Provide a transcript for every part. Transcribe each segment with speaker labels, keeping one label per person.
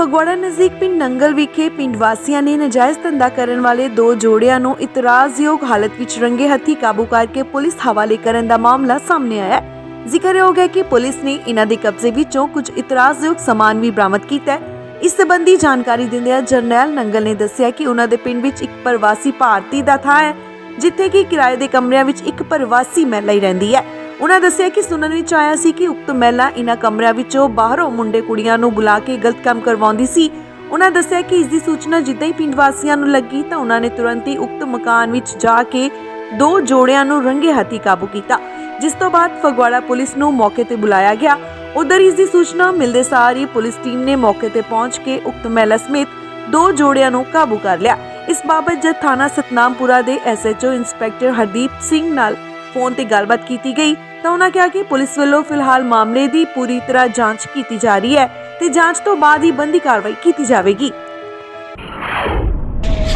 Speaker 1: ਫਗਵਾੜਾ ਨਜ਼ਦੀਕ ਪਿੰਡ ਨੰਗਲ ਵਿਖੇ ਪਿੰਡ ਵਾਸੀਆਂ ਨੇ ਨਜਾਇਜ਼ ਧੰਦਾ ਕਰਨ ਵਾਲੇ ਦੋ ਜੋੜਿਆਂ ਨੂੰ ਇਤਰਾਜ਼ਯੋਗ ਹਾਲਤ ਵਿੱਚ ਰੰਗੇ ਹੱਥੀ ਕਾਬੂ ਕਰਕੇ ਪੁਲਿਸ ਹਵਾਲੇ ਕਰਨ ਦਾ ਮਾਮਲਾ ਸਾਹਮਣੇ ਆਇਆ ਜ਼ਿਕਰਯੋਗ ਹੈ ਕਿ ਪੁਲਿਸ ਨੇ ਇਹਨਾਂ ਦੇ ਕਬਜ਼ੇ ਵਿੱਚੋਂ ਕੁਝ ਇਤਰਾਜ਼ਯੋਗ ਸਮਾਨ ਵੀ ਬਰਾਮਦ ਕੀਤਾ ਹੈ। ਇਸ ਸਬੰਧੀ ਜਾਣਕਾਰੀ ਦਿੰਦਿਆਂ ਜਰਨੈਲ ਨੰਗਲ ਨੇ ਦੱਸਿਆ ਕਿ ਉਹਨਾਂ ਦੇ ਪਿੰਡ ਵਿੱਚ ਇੱਕ ਪ੍ਰਵਾਸੀ ਭਾਰਤੀ ਦਾ ਥਾਂ ਹੈ, ਜਿੱਥੇ ਕਿ ਕਿਰਾਏ ਦੇ ਕਮਰਿਆਂ ਵਿੱਚ ਇੱਕ ਪ੍ਰਵਾਸੀ ਮਹਿਲਾ ਹੀ ਰਹਿੰਦੀ ਹੈ। ਉਹਨਾਂ ਦੱਸਿਆ ਕਿ ਸੁਣਨ ਵਿੱਚ ਆਇਆ ਸੀ ਕਿ ਉਕਤ ਮਹਿਲਾ ਇਨ੍ਹਾਂ ਕਮਰਿਆਂ ਵਿੱਚੋਂ ਬਾਹਰੋਂ ਮੁੰਡੇ ਕੁੜੀਆਂ ਨੂੰ ਬੁਲਾ ਕੇ ਗਲਤ ਕੰਮ ਕਰਵਾਉਂਦੀ ਸੀ। ਉਹਨਾਂ ਦੱਸਿਆ ਕਿ ਇਸ ਦੀ ਸੂਚਨਾ ਜਿੱਦਾਂ ਹੀ ਪਿੰਡ ਵਾਸੀਆਂ ਨੂੰ ਲੱਗੀ ਤਾਂ ਉਹਨਾਂ ਨੇ ਤੁਰੰਤ ਹੀ ਉਕਤ ਮਕਾਨ ਵਿੱਚ ਜਾ ਕੇ ਦੋ ਜੋੜਿਆਂ ਨੂੰ ਰੰਗੇ ਹੱਥੀ ਕਾਬੂ ਕੀਤਾ, ਜਿਸ ਤੋਂ ਬਾਅਦ ਫਗਵਾੜਾ ਪੁਲਿਸ ਨੂੰ ਮੌਕੇ ਤੇ ਬੁਲਾਇਆ ਗਿਆ। ਉਧਰ ਇਸ ਦੀ ਸੂਚਨਾ ਮਿਲਦੇ ਸਾਰ ਹੀ ਪੁਲਿਸ ਟੀਮ ਨੇ ਮੌਕੇ ਤੇ ਪਹੁੰਚ ਕੇ ਉਕਤ ਮਹਿਲਾ ਸਮੇਤ ਦੋ ਜੋੜਿਆਂ ਨੂੰ ਕਾਬੂ ਕਰ ਲਿਆ। ਇਸ ਬਾਬਤ ਜਦ ਥਾਣਾ ਸਤਨਾਮਪੁਰਾ ਦੇ ਐਸਐਚਓ ਇੰਸਪੈਕਟਰ ਹਰਦੀਪ ਸਿੰਘ ਨਾਲ ਫੋਨ ਤੇ ਗੱਲਬਾਤ ਕੀਤੀ ਗਈ ਤਾਂ ਉਹਨਾਂ ਕਿਹਾ ਕਿ ਪੁਲਿਸ ਵੱਲੋਂ ਫਿਲਹਾਲ ਮਾਮਲੇ ਦੀ ਪੂਰੀ ਤਰ੍ਹਾਂ ਜਾਂਚ ਕੀਤੀ ਜਾ ਰਹੀ ਹੈ ਤੇ ਜਾਂਚ ਤੋਂ ਬਾਅਦ ਹੀ ਬੰਦੀ ਕਾਰਵਾਈ ਕੀਤੀ ਜਾਵੇਗੀ।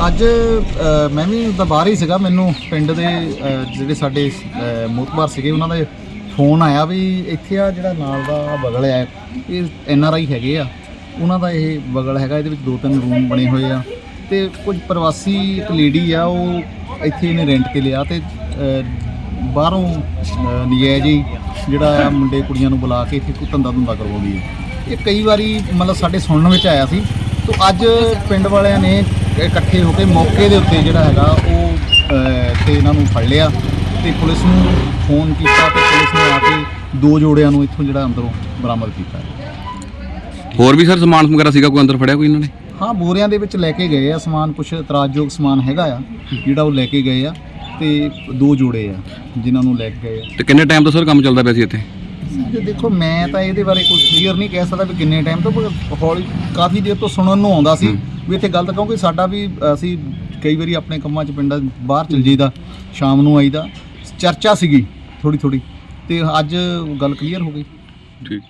Speaker 2: ਅੱਜ ਅ, ਮੈਂ ਵੀ ਤਾਂ ਬਾਹਰ ਹੀ ਸੀਗਾ। ਮੈਨੂੰ ਪਿੰਡ ਦੇ ਅ, ਜਿਹੜੇ ਸਾਡੇ ਅ, ਮੋਤਬਾਰ ਸੀਗੇ ਉਹਨਾਂ ਦਾ ਫੋਨ ਆਇਆ ਵੀ ਇੱਥੇ ਆ ਜਿਹੜਾ ਨਾਲ ਦਾ ਬਗਲ ਆ ਇਹ ਐਨ ਆਰ ਆਈ ਹੈਗੇ ਆ। ਉਹਨਾਂ ਦਾ ਇਹ ਬਗਲ ਹੈਗਾ ਇਹਦੇ ਵਿੱਚ ਦੋ ਤਿੰਨ ਰੂਮ ਬਣੇ ਹੋਏ ਆ। ਤੇ ਕੁਝ ਪ੍ਰਵਾਸੀ ਇੱਕ ਲੇਡੀ ਆ ਉਹ ਇੱਥੇ ਇਹਨੇ ਰੈਂਟ ਤੇ ਲਿਆ ਤੇ ਅ, ਬਾਹਰੋਂ ਨਜਾਇਜ਼ ਹੀ ਜਿਹੜਾ ਆ ਮੁੰਡੇ ਕੁੜੀਆਂ ਨੂੰ ਬੁਲਾ ਕੇ ਇੱਥੇ ਕੋਈ ਧੰਦਾ ਧੁੰਦਾ ਕਰਵਾਉਂਦੀ ਹੈ। ਇਹ ਕਈ ਵਾਰੀ ਮਤਲਬ ਸਾਡੇ ਸੁਣਨ ਵਿੱਚ ਆਇਆ ਸੀ। ਤੋਂ ਅੱਜ ਪਿੰਡ ਵਾਲਿਆਂ ਨੇ ਇਕੱਠੇ ਹੋ ਕੇ ਮੌਕੇ ਦੇ ਉੱਤੇ ਜਿਹੜਾ ਹੈਗਾ ਉਹ ਤੇ ਇਹਨਾਂ ਨੂੰ ਫੜ ਲਿਆ ਤੇ ਪੁਲਿਸ ਨੂੰ ਫੋਨ ਕੀਤਾ ਤੇ ਪੁਲਿਸ ਨੇ ਆ ਕੇ ਦੋ ਜੋੜਿਆਂ ਨੂੰ ਇੱਥੋਂ ਜਿਹੜਾ ਅੰਦਰੋਂ ਬਰਾਮਦ ਕੀਤਾ।
Speaker 3: ਹੋਰ ਵੀ ਸਰ ਸਮਾਨ ਵਗੈਰਾ ਸੀਗਾ? ਕੋਈ ਅੰਦਰ ਫੜਿਆ ਕੋਈ ਇਹਨਾਂ ਨੇ?
Speaker 2: ਹਾਂ ਬੋਰਿਆਂ ਦੇ ਵਿੱਚ ਲੈ ਕੇ ਗਏ ਆ ਸਮਾਨ ਕੁਝ ਇਤਰਾਜ਼ਯੋਗ ਸਮਾਨ ਹੈਗਾ ਆ ਜਿਹੜਾ ਉਹ ਲੈ ਕੇ ਗਏ ਆ। ਤੇ ਦੋ ਜੋੜੇ ਆ ਜਿਨ੍ਹਾਂ ਨੂੰ ਲੈ ਕੇ ਗਏ ਆ।
Speaker 3: ਤੇ ਕਿੰਨੇ ਟਾਈਮ ਤੋਂ ਸਰ ਕੰਮ ਚੱਲਦਾ ਪਿਆ ਸੀ ਇੱਥੇ?
Speaker 2: ਤੇ ਦੇਖੋ ਮੈਂ ਤਾਂ ਇਹਦੇ ਬਾਰੇ ਕੁਝ ਕਲੀਅਰ ਨਹੀਂ ਕਹਿ ਸਕਦਾ ਵੀ ਕਿੰਨੇ ਟਾਈਮ ਤੋਂ ਪਰ ਹੌਲੀ ਕਾਫੀ ਦੇਰ ਤੋਂ ਸੁਣਨ ਨੂੰ ਆਉਂਦਾ ਸੀ ਵੀ ਇੱਥੇ ਗਲਤ ਕਿਉਂਕਿ ਸਾਡਾ ਵੀ ਅਸੀਂ ਕਈ ਵਾਰੀ ਆਪਣੇ ਕੰਮਾਂ 'ਚ ਪਿੰਡਾਂ ਬਾਹਰ ਚਲ ਜਾਈਦਾ ਸ਼ਾਮ ਨੂੰ ਆਈਦਾ। ਚਰਚਾ ਸੀਗੀ ਥੋੜੀ ਥੋੜੀ ਤੇ ਅੱਜ ਗੱਲ ਕਲੀਅਰ ਹੋ ਗਈ।
Speaker 3: ਠੀਕ।